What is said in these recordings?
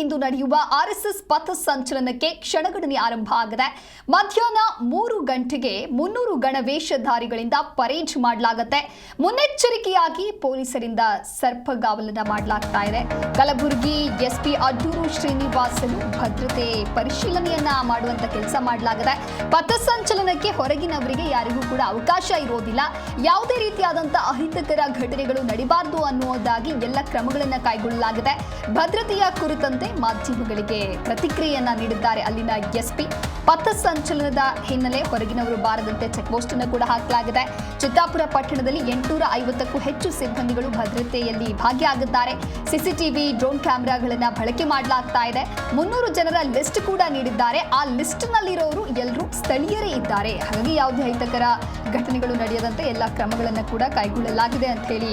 ಇಂದು ನಡೆಯುವ ಆರ್ಎಸ್ಎಸ್ ಪಥ ಸಂಚಲನಕ್ಕೆ ಕ್ಷಣಗಣನೆ ಆರಂಭ ಆಗಿದೆ. ಮಧ್ಯಾಹ್ನ ಮೂರು ಗಂಟೆಗೆ ಮುನ್ನೂರು ಗಣವೇಷಧಾರಿಗಳಿಂದ ಪರೇಡ್ ಮಾಡಲಾಗುತ್ತೆ. ಮುನ್ನೆಚ್ಚರಿಕೆಯಾಗಿ ಪೊಲೀಸರಿಂದ ಸರ್ಪಗಾವಲನ್ನ ಮಾಡಲಾಗ್ತಾ ಇದೆ. ಕಲಬುರಗಿ ಎಸ್ಪಿ ಅಡ್ಡೂರು ಶ್ರೀನಿವಾಸಲು ಭದ್ರತೆ ಪರಿಶೀಲನೆಯನ್ನ ಮಾಡುವಂತ ಕೆಲಸ ಮಾಡಲಾಗಿದೆ ಪಥಸಂಚಲನಕ್ಕೆ ಹೊರಗಿನವರಿಗೆ ಯಾರಿಗೂ ಕೂಡ ಅವಕಾಶ ಇರೋದಿಲ್ಲ. ಯಾವುದೇ ರೀತಿಯಾದಂತಹ ಅಹಿತಕರ ಘಟನೆಗಳು ನಡಿಬಾರದು ಅನ್ನುವುದಾಗಿ ಎಲ್ಲ ಕ್ರಮಗಳನ್ನು ಕೈಗೊಳ್ಳಲಾಗಿದೆ. ಭದ್ರತೆಯ ಕುರಿತಂತೆ ಮಾಧ್ಯಮಗಳಿಗೆ ಪ್ರತಿಕ್ರಿಯೆಯನ್ನ ನೀಡಿದ್ದಾರೆ ಅಲ್ಲಿನ ಎಸ್ಪಿ. ಪಥಸಂಚಲನದ ಹಿನ್ನೆಲೆ ಹೊರಗಿನವರು ಬಾರದಂತೆ ಚೆಕ್ ಪೋಸ್ಟ್ ಅನ್ನು ಕೂಡ ಹಾಕಲಾಗಿದೆ. ಚಿತ್ತಾಪುರ ಪಟ್ಟಣದಲ್ಲಿ ಎಂಟುನೂರ ಐವತ್ತಕ್ಕೂ ಹೆಚ್ಚು ಸಿಬ್ಬಂದಿಗಳು ಭದ್ರತೆಯಲ್ಲಿ ಭಾಗಿಯಾಗಿದ್ದಾರೆ. ಸಿಸಿಟಿವಿ ಡ್ರೋನ್ ಕ್ಯಾಮೆರಾಗಳನ್ನ ಬಳಕೆ ಮಾಡಲಾಗ್ತಾ ಇದೆ. ಮುನ್ನೂರು ಜನರ ಲಿಸ್ಟ್ ಕೂಡ ನೀಡಿದ್ದಾರೆ. ಆ ಲಿಸ್ಟ್ ನಲ್ಲಿರೋರು ಎಲ್ಲರೂ ಸ್ಥಳೀಯರೇ ಇದ್ದಾರೆ. ಹಾಗಾಗಿ ಯಾವುದೇ ಅಹಿತಕರ ಘಟನೆಗಳು ನಡೆಯದಂತೆ ಎಲ್ಲ ಕ್ರಮಗಳನ್ನು ಕೂಡ ಕೈಗೊಳ್ಳಲಾಗಿದೆ ಅಂತ ಹೇಳಿ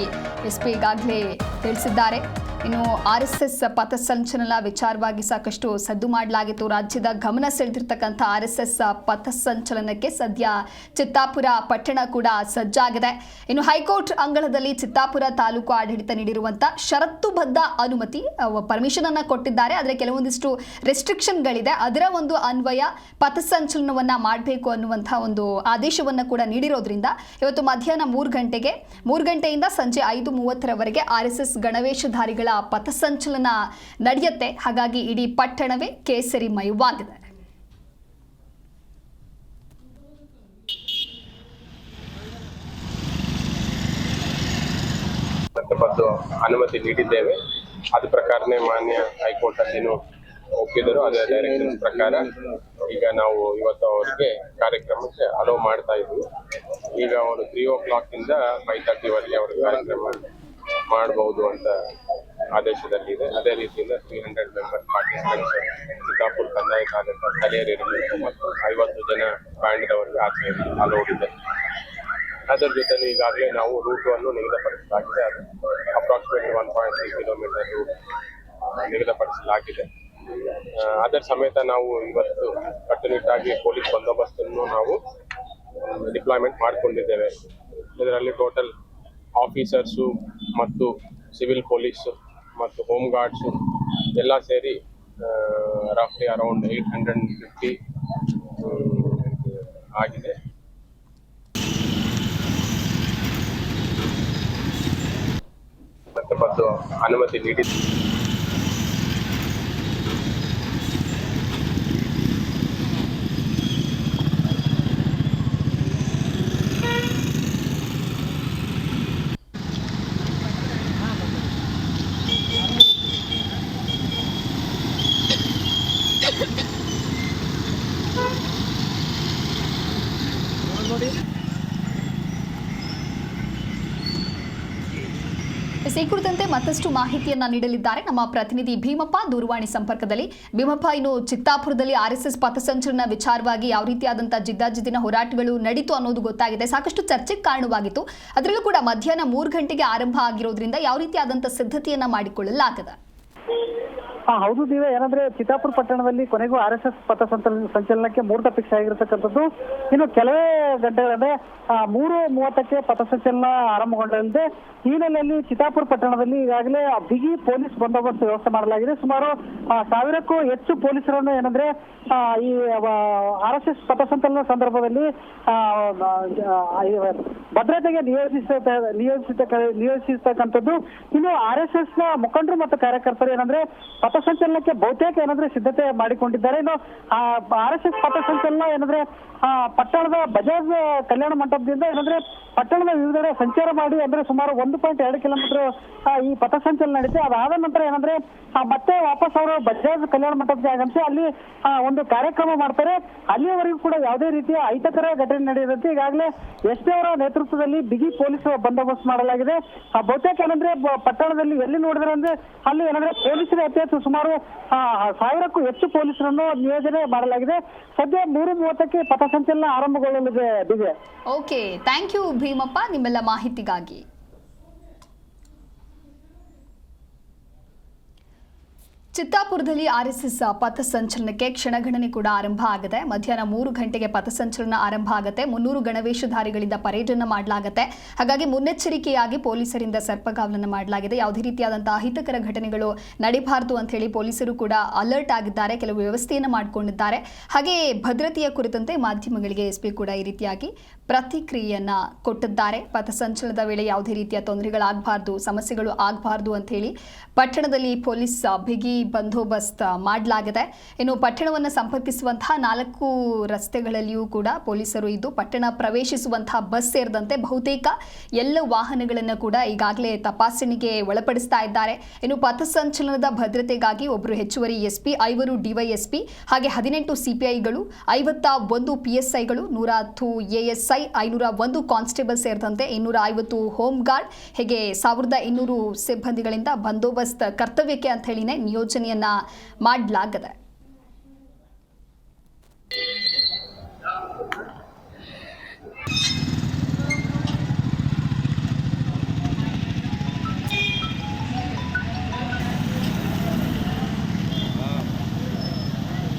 ಎಸ್ಪಿ ಈಗಾಗಲೇ ತಿಳಿಸಿದ್ದಾರೆ. ಇನ್ನು ಆರ್ ಎಸ್ ಎಸ್ ಪಥಸಂಚಲನ ವಿಚಾರವಾಗಿ ಸಾಕಷ್ಟು ಸದ್ದು ಮಾಡಲಾಗಿತ್ತು. ರಾಜ್ಯದ ಗಮನ ಸೆಳೆದಿರ್ತಕ್ಕಂಥ ಆರ್ ಎಸ್ ಎಸ್ ಪಥಸಂಚಲನಕ್ಕೆ ಸದ್ಯ ಚಿತ್ತಾಪುರ ಪಟ್ಟಣ ಕೂಡ ಸಜ್ಜಾಗಿದೆ. ಇನ್ನು ಹೈಕೋರ್ಟ್ ಅಂಗಳದಲ್ಲಿ ಚಿತ್ತಾಪುರ ತಾಲೂಕು ಆಡಳಿತ ನೀಡಿರುವಂಥ ಷರತ್ತುಬದ್ಧ ಅನುಮತಿ ಪರ್ಮಿಷನ್ ಅನ್ನು ಕೊಟ್ಟಿದ್ದಾರೆ. ಆದರೆ ಕೆಲವೊಂದಿಷ್ಟು ರೆಸ್ಟ್ರಿಕ್ಷನ್ಗಳಿದೆ. ಅದರ ಒಂದು ಅನ್ವಯ ಪಥಸಂಚಲನವನ್ನು ಮಾಡಬೇಕು ಅನ್ನುವಂಥ ಒಂದು ಆದೇಶವನ್ನು ಕೂಡ ನೀಡಿರೋದ್ರಿಂದ ಇವತ್ತು ಮಧ್ಯಾಹ್ನ ಮೂರು ಗಂಟೆಗೆ, ಮೂರು ಗಂಟೆಯಿಂದ ಸಂಜೆ ಐದು ಮೂವತ್ತರವರೆಗೆ ಆರ್ ಎಸ್ ಎಸ್ ಗಣವೇಷಧಾರಿಗಳ ಪಥಸಂಚಲನ ನಡೆಯುತ್ತೆ. ಹಾಗಾಗಿ ಇಡೀ ಪಟ್ಟಣವೇ ಕೇಸರಿಮಯವಾಗಿದೆ ಮತ್ತು ಅನುಮತಿ ನೀಡಿದ್ದೇವೆ. ಅದ ಪ್ರಕಾರನೇ ಮಾನ್ಯ ಹೈಕೋರ್ಟ್ ಅಲ್ಲಿನೂ ಒಪ್ಪಿದರು ಅದೇ ಡೈರೆಕ್ಷನ್ ಪ್ರಕಾರ ಈಗ ನಾವು ಇವತ್ತು ಅವರಿಗೆ ಕಾರ್ಯಕ್ರಮಕ್ಕೆ ಅಲೋ ಮಾಡ್ತಾ ಇದ್ವಿ ಈಗ ಅವರು ತ್ರೀ ಓ ಕ್ಲಾಕ್ ಇಂದ ಫೈವ್ ತರ್ಟಿ ವರೆಗೆ ಅವರು ಕಾರ್ಯಕ್ರಮ ಮಾಡಬಹುದು ಅಂತ ಆದೇಶದಲ್ಲಿದೆ. ಅದೇ ರೀತಿಯಿಂದ three hundred member participants Siddapur ಕಂದಾಯ ಕಾಲದ ಸ್ಥಳೀಯರಿರಬೇಕು ಮತ್ತು ಐವತ್ತು ಜನ ಬ್ಯಾಂಡ್ದವರಿಗೆ ಆಚೆ ಅಲೋಡ್ ಇದೆ. ಅದರ ಜೊತೆಲಿ ಈಗಾಗಲೇ ನಾವು ರೂಟ್ ಅನ್ನು ನಿಗದಿಪಡಿಸಲಾಗಿದೆ. ಅದು approximately one point three kilometre route ನಿಗದಿಪಡಿಸಲಾಗಿದೆ. ಅದರ ಸಮೇತ ನಾವು ಇವತ್ತು ಕಟ್ಟುನಿಟ್ಟಾಗಿ ಪೊಲೀಸ್ ಬಂದೋಬಸ್ತನ್ನು ನಾವು ಡಿಪ್ಲಾಯ್ಮೆಂಟ್ ಮಾಡಿಕೊಂಡಿದ್ದೇವೆ. ಇದರಲ್ಲಿ ಟೋಟಲ್ ಆಫೀಸರ್ಸು ಮತ್ತು ಸಿವಿಲ್ ಪೊಲೀಸು ಮತ್ತು ಹೋಮ್ ಗಾರ್ಡ್ಸು ಎಲ್ಲ ಸೇರಿ ರಫ್ಲಿ ಅರೌಂಡ್ ಏಟ್ ಹಂಡ್ರೆಡ್ ಫಿಫ್ಟಿ ಆಗಿದೆ. ಮತ್ತು ಅನುಮತಿ ನೀಡಿದ್ದು ಈ ಕುರಿತಂತೆ ಮತ್ತಷ್ಟು ಮಾಹಿತಿಯನ್ನ ನೀಡಲಿದ್ದಾರೆ. ನಮ್ಮ ಪ್ರತಿನಿಧಿ ಭೀಮಪ್ಪ ದೂರವಾಣಿ ಸಂಪರ್ಕದಲ್ಲಿ. ಭೀಮಪ್ಪ, ಇನ್ನು ಚಿತ್ತಾಪುರದಲ್ಲಿ ಆರ್ಎಸ್ಎಸ್ ಎಸ್ ಎಸ್ ಪಥಸಂಚಲನ ವಿಚಾರವಾಗಿ ಯಾವ ರೀತಿಯಾದಂತಹ ಜಿದ್ದಾಜಿದ್ದಿನ ಹೋರಾಟಗಳು ನಡೀತು ಅನ್ನೋದು ಗೊತ್ತಾಗಿದೆ. ಸಾಕಷ್ಟು ಚರ್ಚೆಗೆ ಕಾರಣವಾಗಿತ್ತು. ಅದರಲ್ಲೂ ಕೂಡ ಮಧ್ಯಾಹ್ನ ಮೂರು ಗಂಟೆಗೆ ಆರಂಭ ಆಗಿರೋದ್ರಿಂದ ಯಾವ ರೀತಿಯಾದಂತಹ ಸಿದ್ಧತೆಯನ್ನ ಮಾಡಿಕೊಳ್ಳಲಾಗಿದೆ? ಹಾ ಹೌದು ದಿವ್ಯ, ಏನಂದ್ರೆ ಚಿತ್ತಾಪುರ ಪಟ್ಟಣದಲ್ಲಿ ಕೊನೆಗೂ ಆರ್ ಎಸ್ ಎಸ್ ಪಥ ಸಂಚಲನಕ್ಕೆ ಮುಹೂರ್ತ ಫಿಕ್ಸ್ ಆಗಿರತಕ್ಕಂಥದ್ದು. ಇನ್ನು ಕೆಲವೇ ಗಂಟೆಗಳಂದ್ರೆ ಮೂರು ಮೂವತ್ತಕ್ಕೆ ಪಥಸಂಚಲನ ಆರಂಭಗೊಂಡಲ್ಲದೆ ಈ ಹಿನ್ನೆಲೆಯಲ್ಲಿ ಚಿತ್ತಾಪುರ ಪಟ್ಟಣದಲ್ಲಿ ಈಗಾಗಲೇ ಬಿಗಿ ಪೊಲೀಸ್ ಬಂದೋಬಸ್ತ್ ವ್ಯವಸ್ಥೆ ಮಾಡಲಾಗಿದೆ. ಸುಮಾರು ಸಾವಿರಕ್ಕೂ ಹೆಚ್ಚು ಪೊಲೀಸರನ್ನು ಏನಂದ್ರೆ ಈ ಆರ್ ಎಸ್ ಎಸ್ ಪಥಸಂಚಲನ ಸಂದರ್ಭದಲ್ಲಿ ಭದ್ರತೆಗೆ ನಿಯೋಜಿಸ ನಿಯೋಜಿಸ ನಿಯೋಜಿಸತಕ್ಕಂಥದ್ದು ಇನ್ನು ಆರ್ ಎಸ್ ಎಸ್ನ ಮುಖಂಡರು ಮತ್ತು ಕಾರ್ಯಕರ್ತರು ಏನಂದ್ರೆ ಪಥಸಂಚಲನಕ್ಕೆ ಬಹುತೇಕ ಏನಾದ್ರೆ ಸಿದ್ಧತೆ ಮಾಡಿಕೊಂಡಿದ್ದಾರೆ. ಇನ್ನು ಆರ್ ಎಸ್ ಎಸ್ ಪಥಸಂಚಲನ ಏನಂದ್ರೆ ಪಟ್ಟಣದ ಬಜಾಜ್ ಕಲ್ಯಾಣ ಮಂಟಪದಿಂದ ಏನಂದ್ರೆ ಪಟ್ಟಣದ ವಿವಿಧೆಡೆ ಸಂಚಾರ ಮಾಡಿ ಅಂದ್ರೆ ಸುಮಾರು ಒಂದು ಪಾಯಿಂಟ್ ಎರಡು ಕಿಲೋಮೀಟರ್ ಈ ಪಥಸಂಚಲನ ನಡೆಸಿ ಅದಾದ ನಂತರ ಏನಂದ್ರೆ ಮತ್ತೆ ವಾಪಸ್ ಅವರು ಬಜಾಜ್ ಕಲ್ಯಾಣ ಮಂಟಪಕ್ಕೆ ಆಗಮಿಸಿ ಅಲ್ಲಿ ಒಂದು ಕಾರ್ಯಕ್ರಮ ಮಾಡ್ತಾರೆ. ಅಲ್ಲಿಯವರೆಗೂ ಕೂಡ ಯಾವುದೇ ರೀತಿಯ ಅಹಿತಕರ ಘಟನೆ ನಡೆಯದಂತೆ ಈಗಾಗಲೇ ಎಸ್ ಅವರ ನೇತೃತ್ವದಲ್ಲಿ ಬಿಗಿ ಪೊಲೀಸ್ ಬಂದೋಬಸ್ತ್ ಮಾಡಲಾಗಿದೆ. ಬಹುತೇಕ ಏನಂದ್ರೆ ಪಟ್ಟಣದಲ್ಲಿ ಎಲ್ಲಿ ನೋಡಿದ್ರೆ ಅಂದ್ರೆ ಅಲ್ಲಿ ಏನಂದ್ರೆ ಪೊಲೀಸರ ಅತಿ ಹೆಚ್ಚು ಸುಮಾರು ಸಾವಿರಕ್ಕೂ ಹೆಚ್ಚು ಪೊಲೀಸರನ್ನು ನಿಯೋಜನೆ ಮಾಡಲಾಗಿದೆ. ಸದ್ಯ ಮೂರು ಮೂವತ್ತಕ್ಕೆ ಪಥಸಂಚಲನ ಆರಂಭಗೊಳ್ಳಲಿದೆ ಓಕೆ ಥ್ಯಾಂಕ್ ಯು ಭೀಮಪ್ಪ, ನಿಮ್ಮೆಲ್ಲ ಮಾಹಿತಿಗಾಗಿ. ಚಿತ್ತಾಪುರದಲ್ಲಿ ಆರ್ಎಸ್ಎಸ್ ಪಥಸಂಚಲನಕ್ಕೆ ಕ್ಷಣಗಣನೆ ಕೂಡ ಆರಂಭ ಆಗಿದೆ, ಮಧ್ಯಾಹ್ನ ಮೂರು ಗಂಟೆಗೆ ಪಥಸಂಚಲನ ಆರಂಭ ಆಗುತ್ತೆ. ಮುನ್ನೂರು ಗಣವೇಶಧಾರಿಗಳಿಂದ ಪರೇಡನ್ನು ಮಾಡಲಾಗುತ್ತೆ. ಹಾಗಾಗಿ ಮುನ್ನೆಚ್ಚರಿಕೆಯಾಗಿ ಪೊಲೀಸರಿಂದ ಸರ್ಪಗಾವಲನ್ನು ಮಾಡಲಾಗಿದೆ. ಯಾವುದೇ ರೀತಿಯಾದಂತಹ ಅಹಿತಕರ ಘಟನೆಗಳು ನಡೀಬಾರದು ಅಂತ ಹೇಳಿ ಪೊಲೀಸರು ಕೂಡ ಅಲರ್ಟ್ ಆಗಿದ್ದಾರೆ. ಕೆಲವು ವ್ಯವಸ್ಥೆಯನ್ನು ಮಾಡಿಕೊಂಡಿದ್ದಾರೆ. ಹಾಗೆ ಭದ್ರತೆಯ ಕುರಿತಂತೆ ಮಾಧ್ಯಮಗಳಿಗೆ ಎಸ್ಪಿ ಕೂಡ ಈ ರೀತಿಯಾಗಿ ಪ್ರತಿಕ್ರಿಯೆಯನ್ನ ಕೊಟ್ಟಿದ್ದಾರೆ. ಪಥಸಂಚಲನದ ವೇಳೆ ಯಾವುದೇ ರೀತಿಯ ತೊಂದರೆಗಳಾಗಬಾರ್ದು, ಸಮಸ್ಯೆಗಳು ಆಗಬಾರ್ದು ಅಂತ ಹೇಳಿ ಪಟ್ಟಣದಲ್ಲಿ ಪೊಲೀಸ್ ಬಿಗಿ ಬಂದೋಬಸ್ತ್ ಮಾಡಲಾಗಿದೆ. ಇನ್ನು ಪಟ್ಟಣವನ್ನು ಸಂಪರ್ಕಿಸುವಂತಹ ನಾಲ್ಕು ರಸ್ತೆಗಳಲ್ಲಿಯೂ ಕೂಡ ಪೊಲೀಸರು ಇದ್ದು ಪಟ್ಟಣ ಪ್ರವೇಶಿಸುವಂತಹ ಬಸ್ ಸೇರಿದಂತೆ ಬಹುತೇಕ ಎಲ್ಲ ವಾಹನಗಳನ್ನು ಕೂಡ ಈಗಾಗಲೇ ತಪಾಸಣೆಗೆ ಒಳಪಡಿಸ್ತಾ ಇದ್ದಾರೆ. ಇನ್ನು ಪಥಸಂಚಲನದ ಭದ್ರತೆಗಾಗಿ ಒಬ್ಬರು ಹೆಚ್ಚುವರಿ ಎಸ್ಪಿ, ಐವರು ಡಿವೈಎಸ್ಪಿ ಹಾಗೆ ಹದಿನೆಂಟು ಸಿಪಿಐಗಳು ಐವತ್ತ ಒಂದು ಪಿಎಸ್ಐಗಳು ನೂರ ಹತ್ತು ಎಎಸ್ಐ ಐನೂರ ಒಂದು ಕಾನ್ಸ್ಟೇಬಲ್ ಸೇರಿದಂತೆ ಇನ್ನೂರ ಐವತ್ತು ಹೋಮ್ ಗಾರ್ಡ್, ಹೇಗೆ ಸಾವಿರದ ಇನ್ನೂರು ಸಿಬ್ಬಂದಿಗಳಿಂದ ಬಂದೋಬಸ್ತ್ ಕರ್ತವ್ಯಕ್ಕೆ ಅಂತ ಹೇಳಿನೇ ನಿಯೋಜನೆಯನ್ನ ಮಾಡಲಾಗಿದೆ.